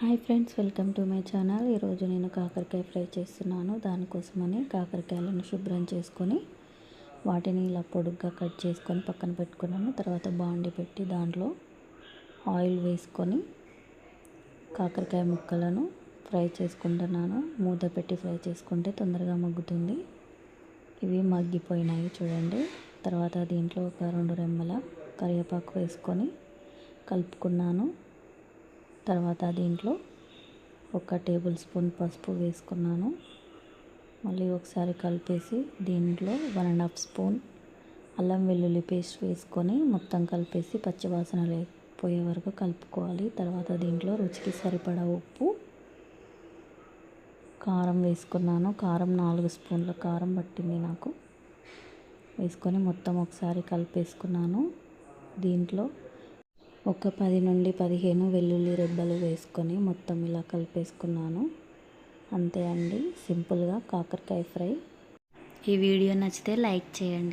Hi friends welcome to my channel. ఈరోజు నేను కాకరకాయ ఫ్రై చేస్తున్నాను. దానికోసమని కాకరకాయలను శుభ్రం చేసుకొని వాటిని ఇలా పొడుగ్గా కట్ చేసుకొని పక్కన పెట్టుకున్నాను. తర్వాత బాండి పెట్టి దాంట్లో ఆయిల్ వేసుకొని కాకరకాయ ముక్కలను ఫ్రై చేసుకుంటున్నాను. మూత పెట్టి ఫ్రై చేసుకుంటే తొందరగా మగ్గుతుంది. ఇవి మగ్గిపోయినాయి చూడండి. తర్వాత దీంట్లో ఒక రెండు రెమ్మల కరివేపాకు వేసుకొని కలుపుకున్నాను. తర్వాత దీంట్లో ఒక టేబుల్ స్పూన్ పసుపు వేసుకున్నాను. మళ్ళీ ఒకసారి కలిపేసి దీంట్లో వన్ అండ్ హాఫ్ స్పూన్ అల్లం వెల్లుల్లి పేస్ట్ వేసుకొని మొత్తం కలిపేసి పచ్చివాసన లేకపోయే వరకు కలుపుకోవాలి. తర్వాత దీంట్లో రుచికి సరిపడా ఉప్పు కారం వేసుకున్నాను. కారం నాలుగు స్పూన్ల కారం పట్టింది నాకు. వేసుకొని మొత్తం ఒకసారి కలిపేసుకున్నాను. దీంట్లో ఒక పది నుండి పదిహేను వెల్లుల్లి రెబ్బలు వేసుకొని మొత్తం ఇలా కలిపేసుకున్నాను. అంతే అండి సింపుల్గా కాకరకాయ ఫ్రై. ఈ వీడియో నచ్చితే లైక్ చేయండి.